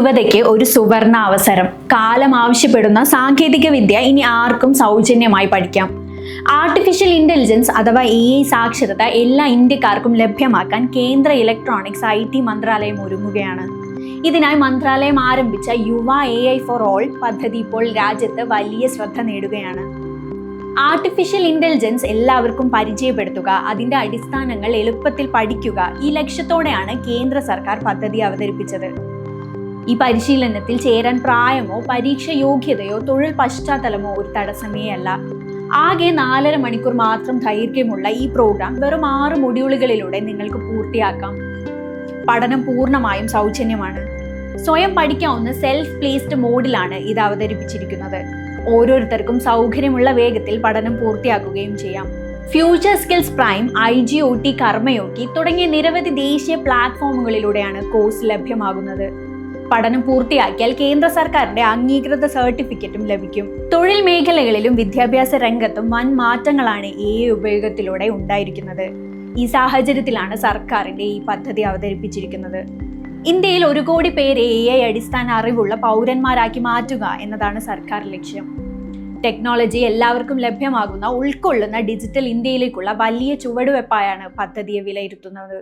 യുവതയ്ക്ക് ഒരു സുവർണ അവസരം കാലം ആവശ്യപ്പെടുന്ന സാങ്കേതിക വിദ്യ ഇനി ആർക്കും സൗജന്യമായി പഠിക്കാം. ആർട്ടിഫിഷ്യൽ ഇന്റലിജൻസ് അഥവാ എ ഐ സാക്ഷരത എല്ലാ ഇന്ത്യക്കാർക്കും ലഭ്യമാക്കാൻ കേന്ദ്ര ഇലക്ട്രോണിക്സ് ഐ ടി മന്ത്രാലയം ഒരുങ്ങുകയാണ്. ഇതിനായി മന്ത്രാലയം ആരംഭിച്ച യുവ എ ഐ ഫോർ ഓൾ പദ്ധതി ഇപ്പോൾ രാജ്യത്ത് വലിയ ശ്രദ്ധ നേടുകയാണ്. ആർട്ടിഫിഷ്യൽ ഇന്റലിജൻസ് എല്ലാവർക്കും പരിചയപ്പെടുത്തുക അതിന്റെ അടിസ്ഥാനങ്ങൾ എളുപ്പത്തിൽ പഠിക്കുക ഈ ലക്ഷ്യത്തോടെയാണ് കേന്ദ്ര സർക്കാർ പദ്ധതി അവതരിപ്പിച്ചത്. ഈ പരിശീലനത്തിൽ ചേരാൻ പ്രായമോ പരീക്ഷ യോഗ്യതയോ തൊഴിൽ പശ്ചാത്തലമോ ഒരു തടസ്സമേ അല്ല. ആകെ നാലര മണിക്കൂർ മാത്രം ദൈർഘ്യമുള്ള ഈ പ്രോഗ്രാം വെറും ആറ് മൊഡ്യൂളുകളിലൂടെ നിങ്ങൾക്ക് പൂർത്തിയാക്കാം. പഠനം പൂർണമായും സൗജന്യമാണ്. സ്വയം പഠിക്കാവുന്ന സെൽഫ് പ്ലേസ്ഡ് മോഡിലാണ് ഇത് അവതരിപ്പിച്ചിരിക്കുന്നത്. ഓരോരുത്തർക്കും സൗകര്യമുള്ള വേഗത്തിൽ പഠനം പൂർത്തിയാക്കുകയും ചെയ്യാം. Future skills prime I G O T Karmayogi തുടങ്ങിയ നിരവധി ദേശീയ പ്ലാറ്റ്ഫോമുകളിലൂടെയാണ് കോഴ്സ് ലഭ്യമാകുന്നത്. പഠനം പൂർത്തിയാക്കിയാൽ കേന്ദ്ര സർക്കാരിന്റെ അംഗീകൃത സർട്ടിഫിക്കറ്റും ലഭിക്കും. തൊഴിൽ മേഖലകളിലും വിദ്യാഭ്യാസ രംഗത്തും വൻ മാറ്റങ്ങളാണ് എ ഉപയോഗത്തിലൂടെ ഉണ്ടായിരിക്കുന്നത്. ഈ സാഹചര്യത്തിലാണ് സർക്കാരിന്റെ ഈ പദ്ധതി അവതരിപ്പിച്ചിരിക്കുന്നത്. ഇന്ത്യയിൽ ഒരു കോടി പേരെ എ ഐ അടിസ്ഥാന അറിവുള്ള പൗരന്മാരാക്കി മാറ്റുക എന്നതാണ് സർക്കാർ ലക്ഷ്യം. ടെക്നോളജി എല്ലാവർക്കും ലഭ്യമാകുന്ന ഉൾക്കൊള്ളുന്ന ഡിജിറ്റൽ ഇന്ത്യയിലേക്കുള്ള വലിയ ചുവടുവെപ്പായാണ് പദ്ധതിയെ വിലയിരുത്തുന്നത്.